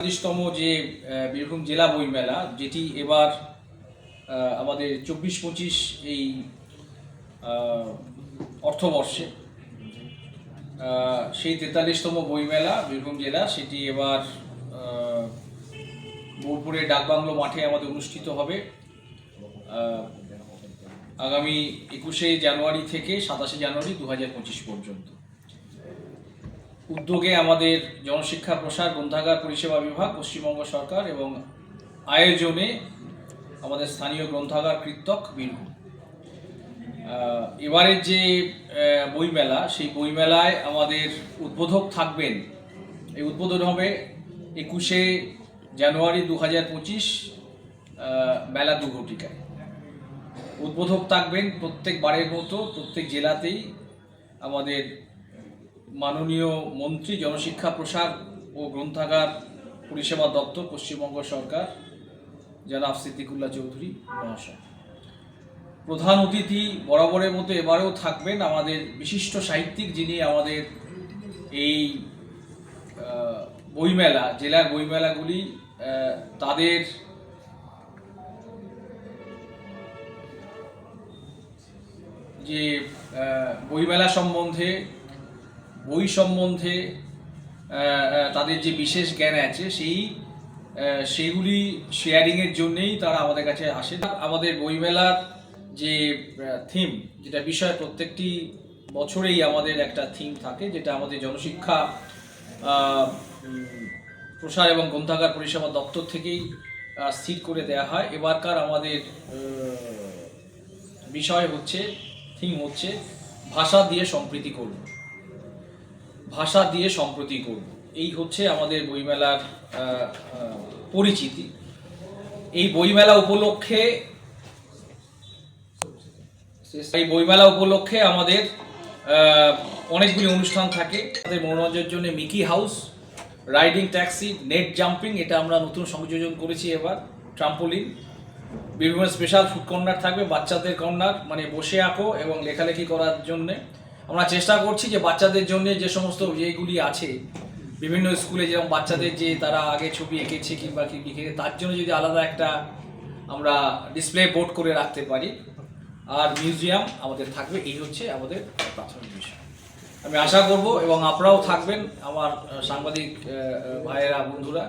চল্লিশতম যে বীরভূম জেলা বইমেলা, যেটি এবার আমাদের চব্বিশ পঁচিশ এই অর্থবর্ষে সেই তেতাল্লিশতম বইমেলা বীরভূম জেলা, সেটি এবার বোলপুরের ডাকবাংলো মাঠে আমাদের অনুষ্ঠিত হবে আগামী একুশে জানুয়ারি থেকে সাতাশে জানুয়ারি দু হাজার পঁচিশ পর্যন্ত। উদ্যোগে আমাদের জনশিক্ষা প্রসার গ্রন্থাগার পরিষেবা বিভাগ, পশ্চিমবঙ্গ সরকার এবং আয়োজনে আমাদের স্থানীয় গ্রন্থাগার কৃতক বীরভূম। এবারের যে বইমেলা, সেই বইমেলায় আমাদের উদ্বোধক থাকবেন। এই উদ্বোধন হবে একুশে জানুয়ারি দু হাজার পঁচিশ বেলা দু ঘটিকায় উদ্বোধক থাকবেন প্রত্যেক বারের মতো, প্রত্যেক জেলাতেই আমাদের মাননীয় মন্ত্রী, জনশিক্ষা, প্রসার ও গ্রন্থাগার পরিষেবা দপ্তর, পশ্চিমবঙ্গ সরকার, জনাব সিদ্দিকুল্লাহ চৌধুরী, মহাশয়। প্রধান অতিথি বরাবরের মতো এবারেও থাকবেন আমাদের বিশিষ্ট সাহিত্যিক যিনি আমাদের এই বইমেলা, জেলার বইমেলাগুলি তাদের যে বইমেলা সম্বন্ধে বই সম্বন্ধে তাদের যে বিশেষ জ্ঞান আছে, সেই সেগুলি শেয়ারিংয়ের জন্যেই তারা আমাদের কাছে আসেন আমাদের বইমেলার যে থিম যেটা বিষয় প্রত্যেকটি বছরেই আমাদের একটা থিম থাকে, যেটা আমাদের জনশিক্ষা প্রসার এবং গ্রন্থাগার পরিষেবা দপ্তর থেকেই স্থির করে দেওয়া হয়। এবারকার আমাদের বিষয় হচ্ছে থিম হচ্ছে, ভাষা দিয়ে সম্প্রীতি করব ভাষা দিয়ে সম্প্রতি করব। এই হচ্ছে আমাদের বইমেলার পরিচিতি। এই বইমেলা উপলক্ষে, এই বইমেলা উপলক্ষে আমাদের অনেকগুলি অনুষ্ঠান থাকে। আমাদের মনোরঞ্জনের জন্য Mickey house riding taxi net jumping এটা আমরা নতুন সংযোজন করেছি এবার ট্রাম্পোলিন বিভিন্ন স্পেশাল ফুড কর্নার থাকবে, বাচ্চাদের কর্নার মানে বসে আঁকো এবং লেখালেখি করার জন্যে। আমরা চেষ্টা করছি যে বাচ্চাদের জন্য যে সমস্ত যেগুলি আছে, বিভিন্ন স্কুলে যেরকম বাচ্চাদের যে তারা আগে ছবি এঁকেছে কিংবা কি লিখেছে তার জন্য যদি আলাদা একটা আমরা ডিসপ্লে বোর্ড করে রাখতে পারি। আর মিউজিয়াম আমাদের থাকবে, এই হচ্ছে আমাদের প্রাথমিক বিষয়। আমি আশা করব এবং আপনারাও থাকবেন, আমার সাংবাদিক ভাইয়েরা, বন্ধুরা।